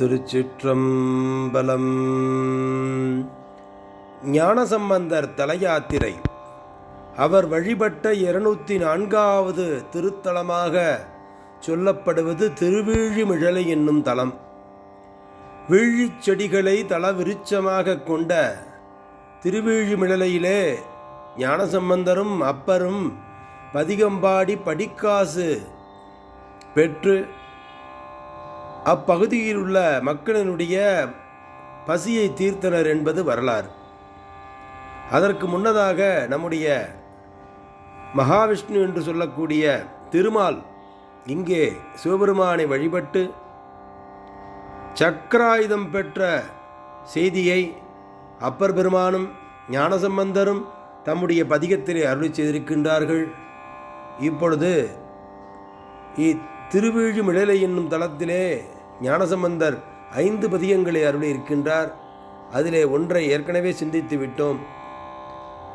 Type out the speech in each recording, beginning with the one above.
திருச்சிற்றம்பலம். ஞானசம்பந்தர் தலையாத்திரை. அவர் வழிபட்ட இருநூத்தி நான்காவது திருத்தலமாக சொல்லப்படுவது திருவீழிமிழலை என்னும் தலம். வீழிச் செடிகளை தலவிருச்சமாக கொண்ட திருவீழிமிழலையிலே ஞானசம்பந்தரும் அப்பரும் பதிகம்பாடி படிக்காசு பெற்று அப்பகுதியில் உள்ள மக்களினுடைய பசியை தீர்த்தனர் என்பது வரலாறு. அதற்கு முன்னதாக நம்முடைய மகாவிஷ்ணு என்று சொல்லக்கூடிய திருமால் இங்கே சிவபெருமானை வழிபட்டு சக்கராயுதம் பெற்ற செய்தியை அப்பர் பெருமானும் ஞானசம்பந்தரும் தம்முடைய பதிகத்திலே அருளி செய்திருக்கின்றார்கள். இப்பொழுது இத்திருவீழுமிழலை என்னும் தளத்திலே ஞானசம்பந்தர் ஐந்து பதியங்களை அருளி இருக்கின்றார் அதிலே ஒன்றை ஏற்கனவே சிந்தித்து விட்டோம்.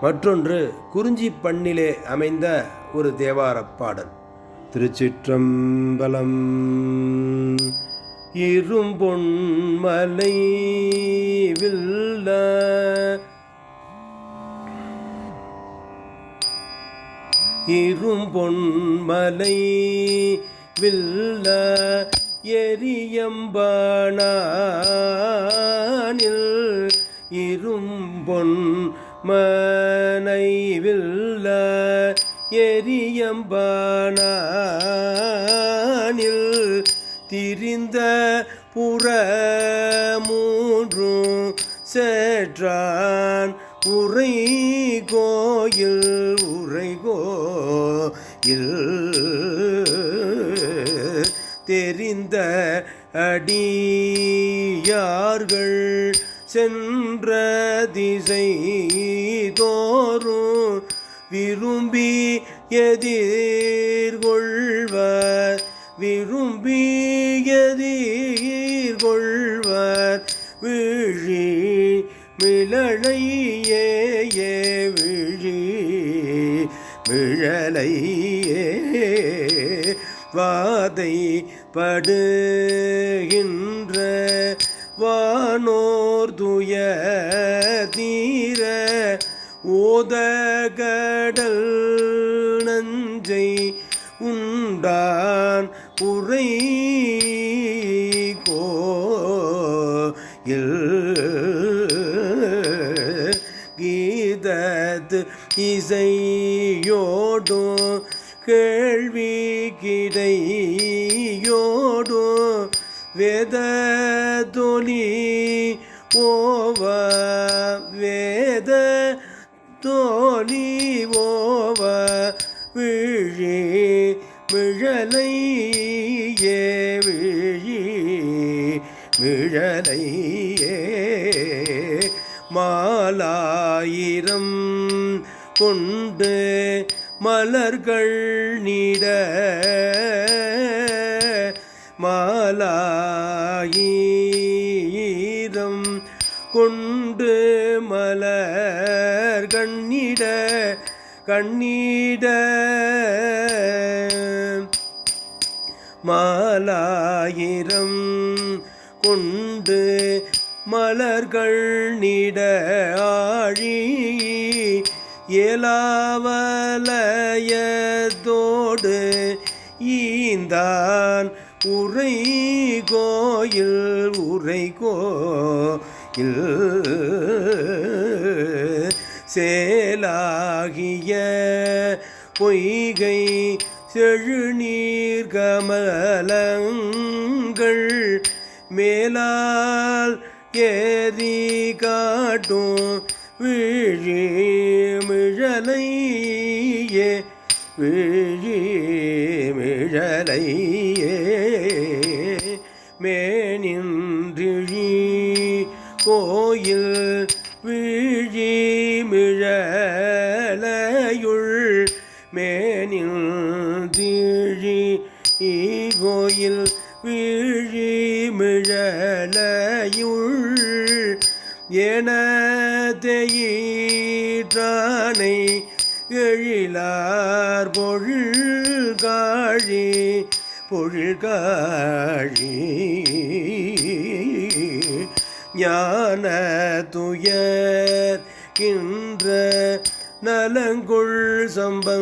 மற்றொன்று குறிஞ்சி பண்ணிலே அமைந்த ஒரு தேவாரப் பாடல். திருச்சிற்றம்பலம் இரும்பொன்மலை வில்ல இரும்பொன்மலை வில்ல எரியம்பனில் இரும்பொன் மனைவில்ல. எரியம்பனில் திரிந்த புற மூன்றும் சேற்றான் உரை கோயில் உரை கோயில் தெரிந்த அடியார்கள் சென்ற திசை தோறும் விரும்பி எதிர்கொள்வர் விரும்பி எதிர்கொள்வர் விழி மிளழையே விழி மிழலையே வாதை படுகின்ற வானோர் துய தீர ஓதகடல் நஞ்சை உண்டான் உரை கோயில் கீதத் இசையோடும் கேள்வி கிடையோடு வேத தொலி ஓவ வேத தோலி ஓவ விழி விழலை ஏ விழி மிழலையே மாலாயிரம் கொண்டு மலர்கள் நீட மாலாயிரம் கொண்டு மலர் கண்ணிட கண்ணிட. மாலாயிரம் கொண்டு மலர்கள் நீட ஆழி ஏலாவலயதோடு ஈந்தான் உரை கோயில் உரை கோயில் சேலாகிய பொய்கை செழுநீர் கமலங்கள் மேலால் ஏறி காட்டும் விழி மிழலையே மேனின்றிழி கோயில் விழி மிழலையுள் மேனின்றி கோயில் விழி மிழலையுள் எனதெயிற்றானை எழிலார் பொழுகாழி பொழுகாழி. ஞான துயர் கின்ற நலங்குள் சம்பந்த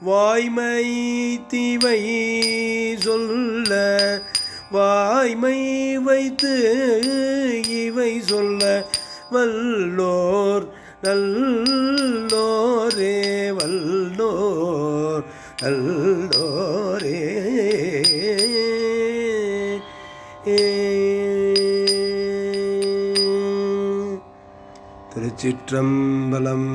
வாய்மை தீவை சொல்ல வாய்மை வைத்து இவை சொல்ல வல்லோர் நல்லோரே வல்லோர் நல்லோரே. திருச்சிற்றம்பலம்.